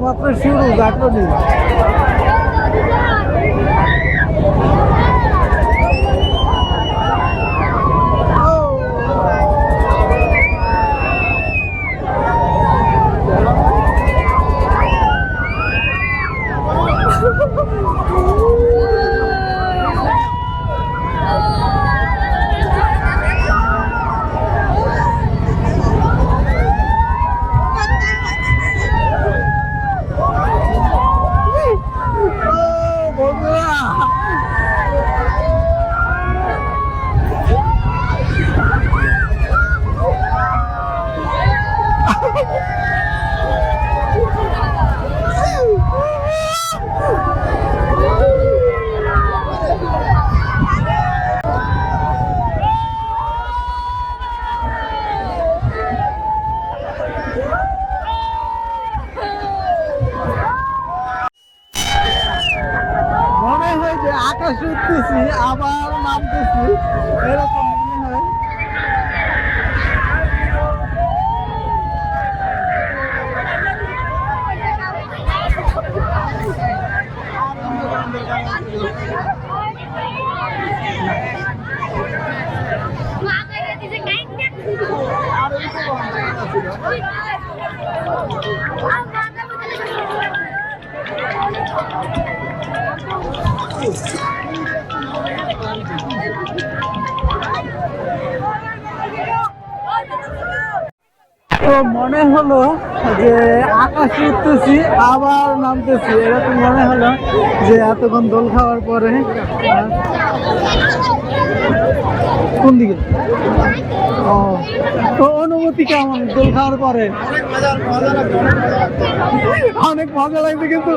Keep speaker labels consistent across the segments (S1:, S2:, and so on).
S1: মাত্র শুরু কাটলো যে আকাশে আবার নামতেছি। এরকম মনে হয়। তো মনে হলো যে আকাশে উঠতেছি, আবার নামতেছি, এরকম মনে হলো যে এতক্ষণ দোল খাওয়ার পরে কোন দিকে? ও, তো অনুভূতি কেমন দোল খাওয়ার পরে? অনেক মজা লাগছে কিন্তু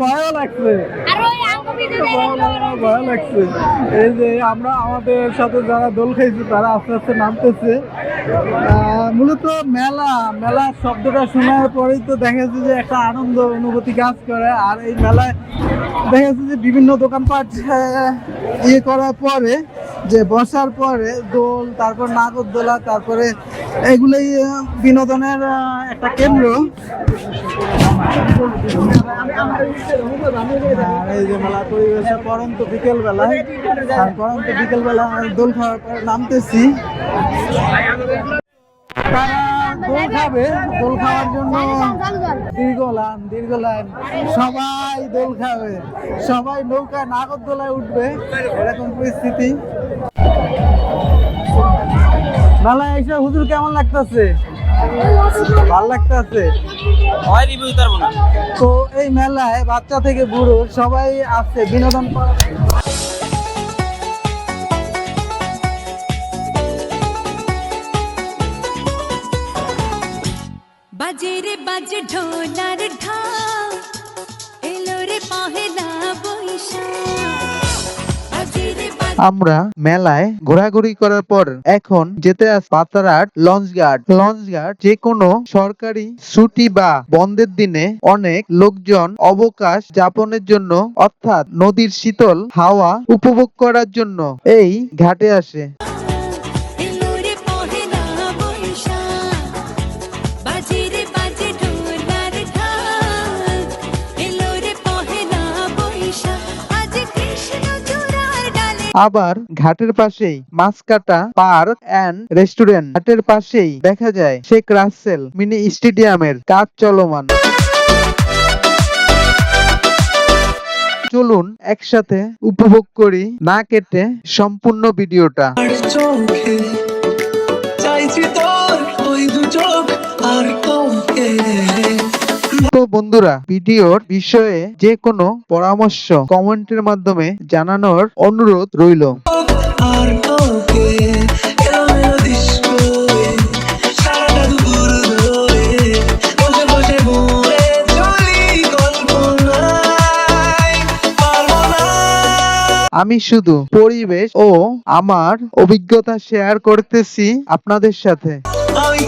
S1: ভয়ও লাগছে। ভয়- লাগছে। এই যে আমরা আমাদের সাথে যারা দোল খাইছি, তারা আস্তে আস্তে নামতেছে। মূলত মেলা মেলা শব্দটা শোনার পরেই তো দেখা যাচ্ছে যে একটা আনন্দ অনুভূতি কাজ করে। আর এই মেলায় দেখা যাচ্ছে যে বিভিন্ন দোকানপাট ইয়ে করার পরে যে বসার পরে দোল, তারপর নাগরদোলা, তারপরে এগুলোই বিনোদনের একটা কেন্দ্র। আর এই যে মেলা পরিবেশে পরন্ত বিকেল বেলায় আর পরন্ত বিকেল বেলা দোল খাওয়ার পরে নামতেছি। তারা দোল খাবে? দোল খাওয়ার জন্য দীর্ঘ লাইন দীর্ঘ লাইন সবাই দোল খাবে। সবাই নৌকা নাগরদোলায় উঠবে। এরকম পরিস্থিতি। মেলায় এসে হুজুর কেমন লাগতেছে? ভালো লাগতেছে?
S2: রিভিউ পারব না।
S1: তো এই মেলায় বাচ্চা থেকে বুড়ো সবাই আসছে বিনোদন
S3: ঢোলার এলো রে পহেলা বৈশাখ।
S1: আমরা মেলায় ঘোরাঘুরি করার পর এখন যেতে আস Patarhat launch guard launch guard যে কোনো সরকারি ছুটি বা বন্ধের দিনে অনেক লোকজন অবকাশ যাপনের জন্য, অর্থাৎ নদীর শীতল হাওয়া উপভোগ করার জন্য এই ঘাটে আসে। আবার ঘাটের পাশেই মাছকাটা পার্ক অ্যান্ড রেস্টুরেন্ট। ঘাটের পাশেই দেখা যায় শেখ রাসেল মিনি স্টেডিয়ামের কাজ চলমান। চলুন একসাথে উপভোগ করি না কেটে সম্পূর্ণ ভিডিওটা।
S4: চাইছি তোর
S1: বন্ধুরা, ভিডিওর বিষয়ে যে কোনো পরামর্শ কমেন্টের মাধ্যমে জানানোর অনুরোধ রইল। আমি শুধু পরিবেশ ও আমার অভিজ্ঞতা শেয়ার করতেছি আপনাদের সাথে।
S4: আমি